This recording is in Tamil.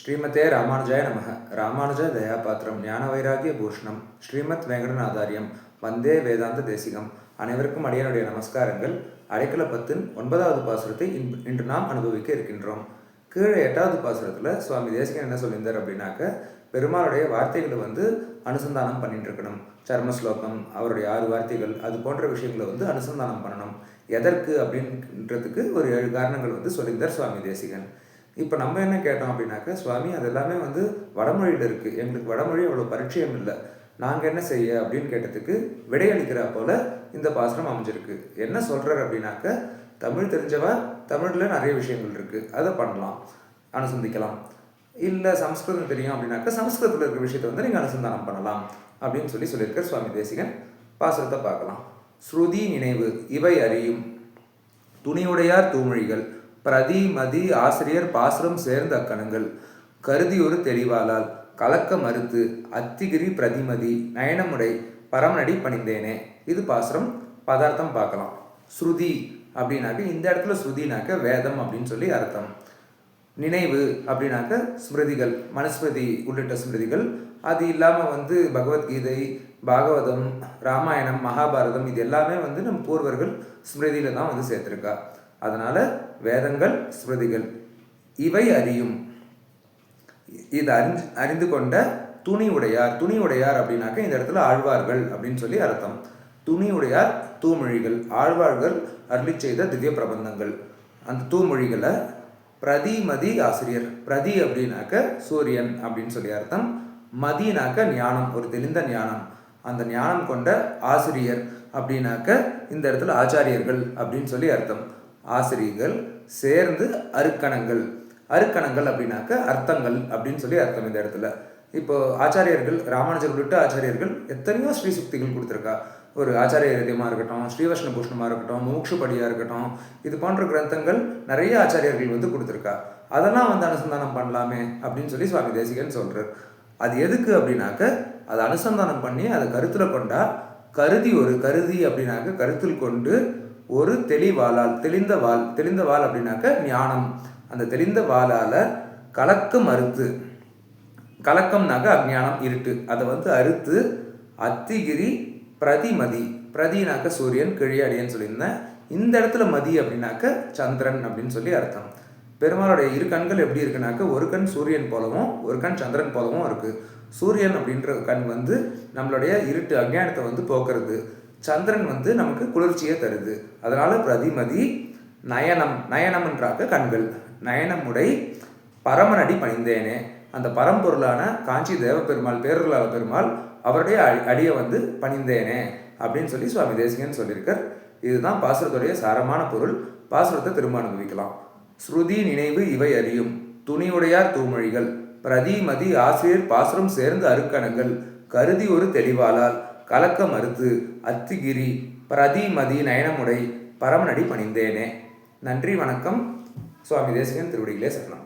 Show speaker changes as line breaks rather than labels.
ஸ்ரீமதே ராமானுஜாய நமக. ராமானுஜ தயாபாத்திரம் ஞான வைராகிய பூஷணம் ஸ்ரீமத் வெங்கடநாதாரியம் வந்தே வேதாந்த தேசிகம். அனைவருக்கும் அடியனுடைய நமஸ்காரங்கள். அடைக்கல பத்தின் ஒன்பதாவது பாசுரத்தை இன்று நாம் அனுபவிக்க இருக்கின்றோம். கீழே எட்டாவது பாசுரத்தில் சுவாமி தேசிகன் என்ன சொல்லியிருந்தார் அப்படின்னாக்க பெருமாளுடைய வார்த்தைகளை வந்து அனுசந்தானம் பண்ணிட்டு இருக்கணும் சர்ம ஸ்லோகம் அவருடைய ஆறு வார்த்தைகள் அது போன்ற விஷயங்களை வந்து அனுசந்தானம் பண்ணணும். எதற்கு அப்படின்றதுக்கு ஒரு ஏழு காரணங்கள் வந்து சொல்லியிருந்தார் சுவாமி தேசிகன். இப்போ நம்ம என்ன கேட்டோம் அப்படின்னாக்க சுவாமி அது எல்லாமே வந்து வடமொழியில் இருக்குது எங்களுக்கு வடமொழி அவ்வளோ பரிச்சயம் இல்லை. நாங்கள் என்ன செய்ய? அப்படின்னு கேட்டதுக்கு விடையளிக்கிறா போல் இந்த பாசனம் அமைஞ்சிருக்கு. என்ன சொல்கிறார் அப்படின்னாக்க தமிழ் தெரிஞ்சவ? தமிழில் நிறைய விஷயங்கள் இருக்குது அதை பண்ணலாம். அனுசந்திக்கலாம். இல்லை சம்ஸ்கிருதம் தெரியும் அப்படின்னாக்க சம்ஸ்கிருதத்தில் இருக்கிற விஷயத்தை வந்து நீங்கள் அனுசந்தானம் பண்ணலாம். அப்படின்னு சொல்லி சொல்லியிருக்கார் சுவாமி தேசிகன். பாசுரத்தை பார்க்கலாம். ஸ்ருதி நினைவு. இவை அறியும். துணியுடையார் தூமொழிகள். பிரதி மதி ஆசிரியர் பாசுரம் சேர்ந்த அக்கணங்கள். கருதி ஒரு தெளிவாளால் கலக்க மறுத்து அத்திகிரி பிரதிமதி நயனமுடை பரமநடி பணிந்தேனே. இது பாசுரம் பதார்த்தம் பார்க்கலாம். ஸ்ருதி அப்படின்னாக்க இந்த இடத்துல ஸ்ருதினாக்க வேதம் அப்படின்னு சொல்லி அர்த்தம். நினைவு அப்படின்னாக்க ஸ்மிருதிகள் மனுஸ்மிருதி உள்ளிட்ட ஸ்மிருதிகள். அது இல்லாமல் வந்து பகவத்கீதை பாகவதம் ராமாயணம் மகாபாரதம் இது எல்லாமே வந்து நம் பூர்வர்கள் ஸ்மிருதியில தான் வந்து சேர்த்துருக்கா. அதனால் வேதங்கள் ஸ்மிருதிகள் இவை அறியும். இது அறிஞ்சு அறிந்து கொண்ட துணி உடையார் துணி உடையார் அப்படின்னாக்க இந்த இடத்துல ஆழ்வார்கள் அப்படின்னு சொல்லி அர்த்தம். துணி உடையார் தூமொழிகள். ஆழ்வார்கள் அருளி செய்த திவ்ய பிரபந்தங்கள். அந்த தூமொழிகளை பிரதிமதி ஆசிரியர் பிரதி அப்படின்னாக்க சூரியன் அப்படின்னு சொல்லி அர்த்தம். மதினாக்க ஞானம் ஒரு தெளிந்த ஞானம். அந்த ஞானம் கொண்ட ஆசிரியர் அப்படின்னாக்க இந்த இடத்துல ஆச்சாரியர்கள் அப்படின்னு சொல்லி அர்த்தம். ஆசிரியர்கள் சேர்ந்து அருக்கணங்கள். அருக்கணங்கள் அப்படின்னாக்க அர்த்தங்கள் அப்படின்னு சொல்லி அர்த்தம் இந்த இடத்துல. இப்போ ஆச்சாரியர்கள் ராமானுஜர் உள்ளிட்ட ஆச்சாரியர்கள் எத்தனையோ ஸ்ரீ சுக்திகள் கொடுத்துருக்கா. ஒரு ஆச்சாரிய ஹிருதயமாக இருக்கட்டும் ஸ்ரீவஷ்ணபூஷ்ணமாக இருக்கட்டும் மூக்ஷுபடியாக இருக்கட்டும் இது போன்ற கிரந்தங்கள் நிறைய ஆச்சாரியர்கள் வந்து கொடுத்துருக்கா. அதெல்லாம் வந்து அனுசந்தானம் பண்ணலாமே அப்படின்னு சொல்லி சுவாமி தேசிகன் சொல்கிறார் அது எதுக்கு அப்படின்னாக்க அதை அனுசந்தானம் பண்ணி அதை கருத்தில் கொண்டா கருதி ஒரு கருதி அப்படின்னாக்க கருத்தில் கொண்டு ஒரு தெளிவாளால் தெளிந்த வாள் தெளிந்த வாள் அப்படின்னாக்க ஞானம். அந்த தெளிந்த வாளால் கலக்க மறுத்து கலக்கம்னாக்க அஜ்ஞானம் இருட்டு. அதை வந்து அறுத்து அத்திகிரி பிரதிமதி. பிரதினாக்க சூரியன் கிழியடியன்னு சொல்லியிருந்தேன். இந்த இடத்துல மதி அப்படின்னாக்க சந்திரன் அப்படின்னு சொல்லி அர்த்தம். பெருமாளுடைய இரு கண்கள் எப்படி இருக்குனாக்க ஒரு கண் சூரியன் போலவும் ஒரு கண் சந்திரன் போலவும் இருக்குது சூரியன் அப்படின்ற கண் வந்து நம்மளுடைய இருட்டு அஞ்ஞானத்தை வந்து போக்குறது. சந்திரன் வந்து நமக்கு குளிர்ச்சியை தருது. அதனால் பிரதிமதி நயனம் நயனம்ன்றாக்க கண்கள். நயனமுடை பரமனடி பணிந்தேனே. அந்த பரம்பொருளான காஞ்சி தேவப்பெருமாள் பேரருளாள பெருமாள் அவருடைய அடி- அடியை வந்து பணிந்தேனே அப்படின்னு சொல்லி சுவாமி தேசிகன் சொல்லியிருக்கார். இதுதான் பாசுரத்துடைய சாரமான பொருள். பாசுரத்தை திரும்ப அனுபவிக்கலாம். ஸ்ருதி நினைவு இவை அறியும். துணியுடையார் தூமொழிகள். பிரதிமதி ஆசிரியர் பாசுரம் சேர்ந்து அருக்கணங்கள். கருதி ஒரு தெளிவாளால். கலக்க மறுத்து அத்துகிரி பிரதிமதி நயனமுடை பரமநடி பணிந்தேனே. நன்றி வணக்கம். சுவாமி தேசிகன் திருவடிகளே சரணம்.